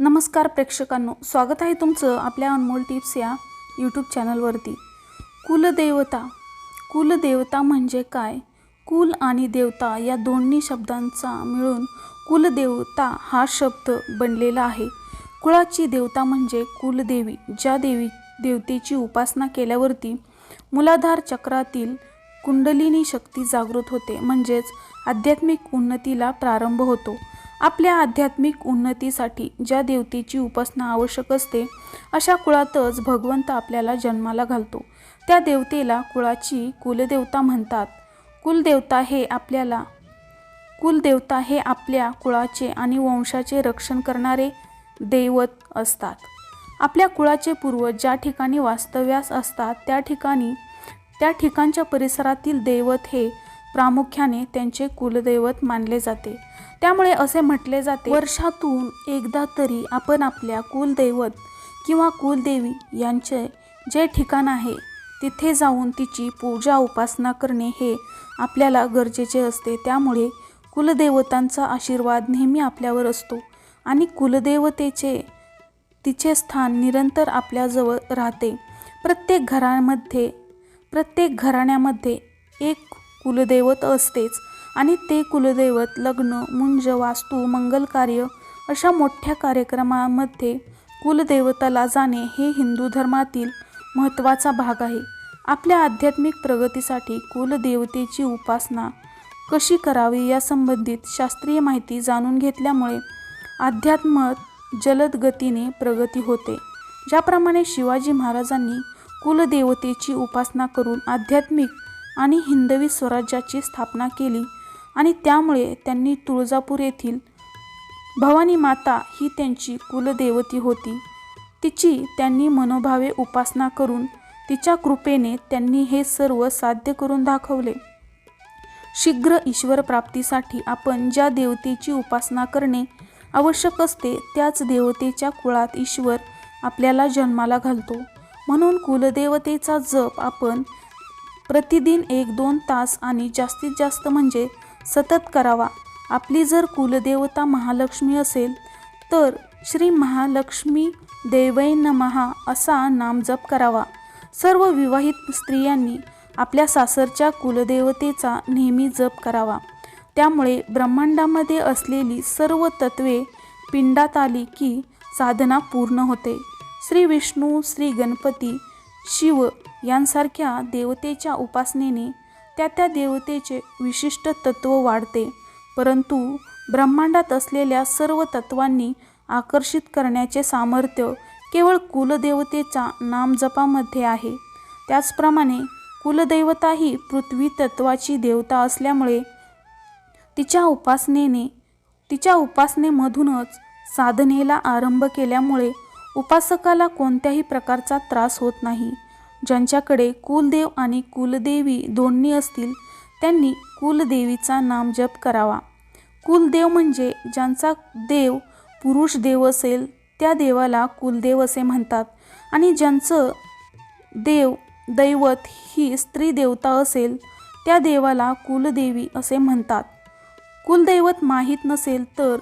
नमस्कार प्रेक्षकांनो स्वागत आहे तुमचं आपल्या अनमोल टिप्स या यूट्यूब चॅनलवरती. कुलदेवता. कुलदेवता म्हणजे काय? कुल आणि देवता या दोन्ही शब्दांचा मिळून कुलदेवता हा शब्द बनलेला आहे. कुळाची देवता म्हणजे कुलदेवी ज्या देवी देवतेची उपासना केल्यावरती मुलाधार चक्रातील कुंडलिनी शक्ती जागृत होते म्हणजेच आध्यात्मिक उन्नतीला प्रारंभ होतो. आपल्या आध्यात्मिक उन्नतीसाठी ज्या देवतेची उपासना आवश्यक असते अशा कुळातच भगवंत आपल्याला जन्माला घालतो. त्या देवतेला कुळाची कुलदेवता म्हणतात. कुलदेवता हे आपल्याला कुलदेवता हे आपल्या कुळाचे आणि वंशाचे रक्षण करणारे दैवत असतात. आपल्या कुळाचे पूर्वज ज्या ठिकाणी वास्तव्यास असतात त्या ठिकाणी त्या ठिकाणच्या परिसरातील दैवत हे प्रामुख्याने त्यांचे कुलदैवत मानले जाते. त्यामुळे असे म्हटले जाते वर्षातून एकदा तरी आपण आपल्या कुलदैवत किंवा कुलदेवी यांचे जे ठिकाण आहे तिथे जाऊन तिची पूजा उपासना करणे हे आपल्याला गरजेचे असते. त्यामुळे कुलदेवतांचा आशीर्वाद नेहमी आपल्यावर असतो आणि कुलदेवतेचे तिचे स्थान निरंतर आपल्याजवळ राहते. प्रत्येक घरामध्ये प्रत्येक घराण्यामध्ये एक कुलदैवत असतेच. आणि ते कुलदैवत लग्न मुंज वास्तू मंगल कार्य अशा मोठ्या कार्यक्रमामध्ये कुलदैवताला जाणे हे हिंदू धर्मातील महत्त्वाचा भाग आहे. आपल्या आध्यात्मिक प्रगतीसाठी कुलदेवतेची उपासना कशी करावी या संबंधित शास्त्रीय माहिती जाणून घेतल्यामुळे अध्यात्म जलद गतीने प्रगती होते. ज्याप्रमाणे शिवाजी महाराजांनी कुलदेवतेची उपासना करून आध्यात्मिक आणि हिंदवी स्वराज्याची स्थापना केली आणि त्यामुळे त्यांनी तुळजापूर येथील भवानी माता ही त्यांची कुलदेवती होती. तिची त्यांनी मनोभावे उपासना करून तिच्या कृपेने त्यांनी हे सर्व साध्य करून दाखवले. शीघ्र ईश्वर प्राप्तीसाठी आपण ज्या देवतेची उपासना करणे आवश्यक असते त्याच देवतेच्या कुळात ईश्वर आपल्याला जन्माला घालतो. म्हणून कुलदेवतेचा जप आपण प्रतिदिन एक दोन तास आणि जास्तीत जास्त म्हणजे सतत करावा. आपली जर कुलदेवता महालक्ष्मी असेल तर श्री महालक्ष्मी देवै नमहा असा नामजप करावा. सर्व विवाहित स्त्रियांनी आपल्या सासरच्या कुलदेवतेचा नेहमी जप करावा. त्यामुळे ब्रह्मांडामध्ये असलेली सर्व तत्वे पिंडात आली की साधना पूर्ण होते. श्री विष्णू श्री गणपती शिव यांसारख्या देवतेच्या उपासनेने त्या त्या देवतेचे विशिष्ट तत्व वाढते परंतु ब्रह्मांडात असलेल्या सर्व तत्वांनी आकर्षित करण्याचे सामर्थ्य केवळ कुलदेवतेचा नामजपामध्ये आहे. त्याचप्रमाणे कुलदैवता ही पृथ्वी तत्वाची देवता असल्यामुळे तिच्या उपासनेने तिच्या उपासनेमधूनच साधनेला आरंभ केल्यामुळे उपासकाला कोणत्याही प्रकारचा त्रास होत नाही. ज्यांच्याकडे कुलदेव आणि कुलदेवी दोन्ही असतील त्यांनी कुलदेवीचा नामजप करावा. कुलदेव म्हणजे ज्यांचा देव पुरुष देव असेल त्या देवाला कुलदेव असे म्हणतात. आणि ज्यांचं देव दैवत ही स्त्री देवता असेल त्या देवाला कुलदेवी असे म्हणतात. कुलदैवत माहीत नसेल तर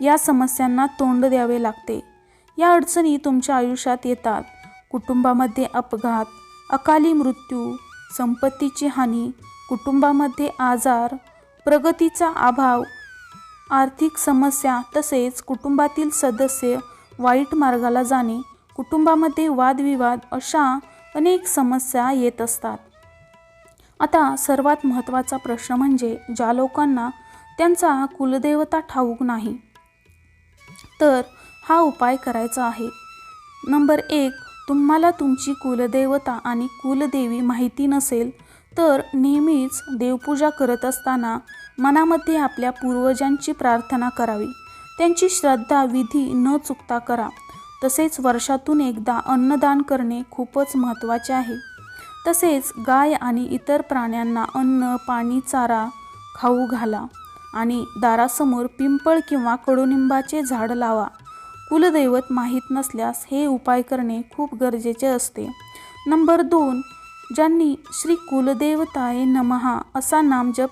या समस्यांना तोंड द्यावे लागते. या अडचणी तुमच्या आयुष्यात येतात. कुटुंबामध्ये अपघात अकाली मृत्यू संपत्तीची हानी कुटुंबामध्ये आजार प्रगतीचा अभाव आर्थिक समस्या तसेच कुटुंबातील सदस्य वाईट मार्गाला जाणे कुटुंबामध्ये वादविवाद अशा अनेक समस्या येत असतात. आता सर्वात महत्त्वाचा प्रश्न म्हणजे ज्या लोकांना त्यांचा कुलदेवता ठाऊक नाही. तर हा उपाय करायचा आहे. नंबर एक तुम्हाला तुमची कुलदेवता आणि कुलदेवी माहिती नसेल तर नेहमीच देवपूजा करत असताना मनामध्ये आपल्या पूर्वजांची प्रार्थना करावी. त्यांची श्रद्धा विधी न चुकता करा. तसेच वर्षातून एकदा अन्नदान करणे खूपच महत्त्वाचे आहे. तसेच गाय आणि इतर प्राण्यांना अन्न पाणी चारा खाऊ घाला आणि दारासमोर पिंपळ किंवा कडुनिंबाचे झाड लावा. कुलदैवत माहीत नसल्यास हे उपाय करणे खूप गरजेचे असते. नंबर दोन ज्यांनी श्री कुलदेवताय नमहा असा नामजप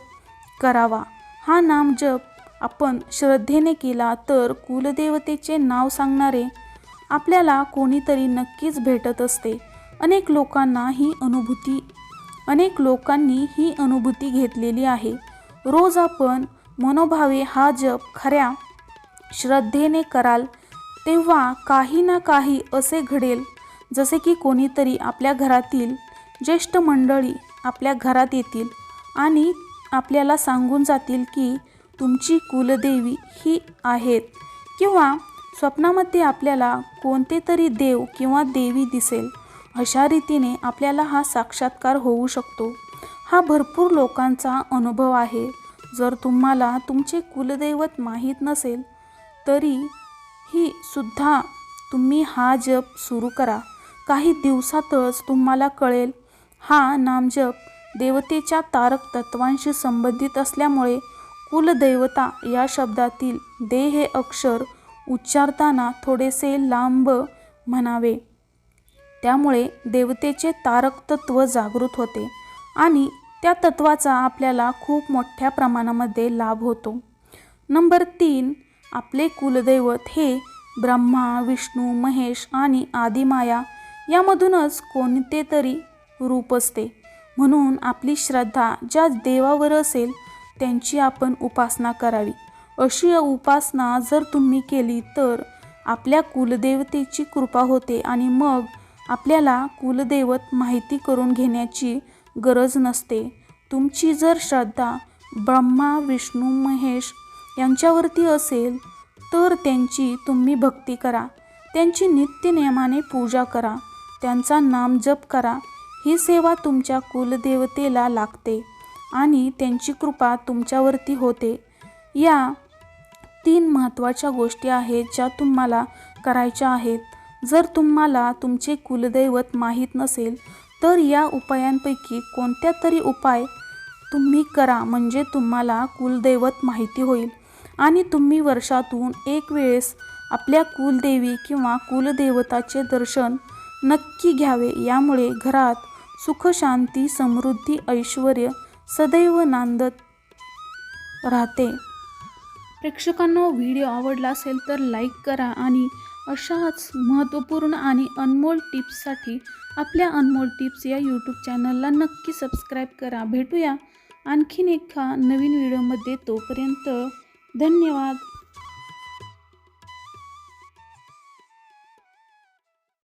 करावा. हा नामजप आपण श्रद्धेने केला तर कुलदेवतेचे नाव सांगणारे आपल्याला कोणीतरी नक्कीच भेटत असते. अनेक लोकांना ही अनुभूती अनेक लोकांनी ही अनुभूती घेतलेली आहे. रोज आपण मनोभावे हा जप खऱ्या श्रद्धेने कराल तेव्हा काही ना काही असे घडेल जसे की कोणीतरी आपल्या घरातील ज्येष्ठ मंडळी आपल्या घरात येतील आणि आपल्याला सांगून जातील की तुमची कुलदेवी ही आहेत किंवा स्वप्नामध्ये आपल्याला कोणते तरी देव किंवा देवी दिसेल. अशा रीतीने आपल्याला हा साक्षात्कार होऊ शकतो. हा भरपूर लोकांचा अनुभव आहे. जर तुम्हाला तुमचे कुलदैवत माहीत नसेल तरी ही सुद्धा तुम्ही हा जप सुरू करा. काही दिवसातच तुम्हाला कळेल हा नामजप देवतेच्या तारक तत्वांशी संबंधित असल्यामुळे कुलदैवता या शब्दातील दे हे अक्षर उच्चारताना थोडेसे लांब म्हणावे. त्यामुळे देवतेचे तारक तत्व जागृत होते आणि त्या तत्वाचा आपल्याला खूप मोठ्या प्रमाणामध्ये लाभ होतो. नंबर तीन आपले कुलदैवत हे ब्रह्मा विष्णू महेश आणि आदिमाया यामधूनच कोणते तरी रूप असते. म्हणून आपली श्रद्धा ज्या देवावर असेल त्यांची आपण उपासना करावी. अशी उपासना जर तुम्ही केली तर आपल्या कुलदेवतेची कृपा होते आणि मग आपल्याला कुलदैवत माहिती करून घेण्याची गरज नसते. तुमची जर श्रद्धा ब्रह्मा विष्णू महेश यांच्यावरती असेल तर त्यांची तुम्ही भक्ती करा. त्यांची नित्यनियमाने पूजा करा. त्यांचा नाम जप करा. ही सेवा तुमच्या कुलदेवतेला लागते आणि त्यांची कृपा तुमच्यावरती होते. या तीन महत्त्वाच्या गोष्टी आहेत ज्या तुम्हाला करायच्या आहेत. जर तुम्हाला तुमचे कुलदैवत माहीत नसेल तर या उपायांपैकी कोणत्या तरी उपाय तुम्ही करा म्हणजे तुम्हाला कुलदैवत माहिती होईल. आणि तुम्ही वर्षातून एक वेळेस आपल्या कुलदेवी किंवा कुलदेवताचे दर्शन नक्की घ्यावे. यामुळे घरात सुख शांती समृद्धी ऐश्वर सदैव नांदत राहते. प्रेक्षकांना व्हिडिओ आवडला असेल तर लाईक करा आणि अशाच महत्त्वपूर्ण आणि अनमोल टिप्ससाठी आपल्या अनमोल टिप्स या यूट्यूब चॅनलला नक्की सबस्क्राईब करा. भेटूया आणखीन एका नवीन व्हिडिओमध्ये. तोपर्यंत धन्यवाद.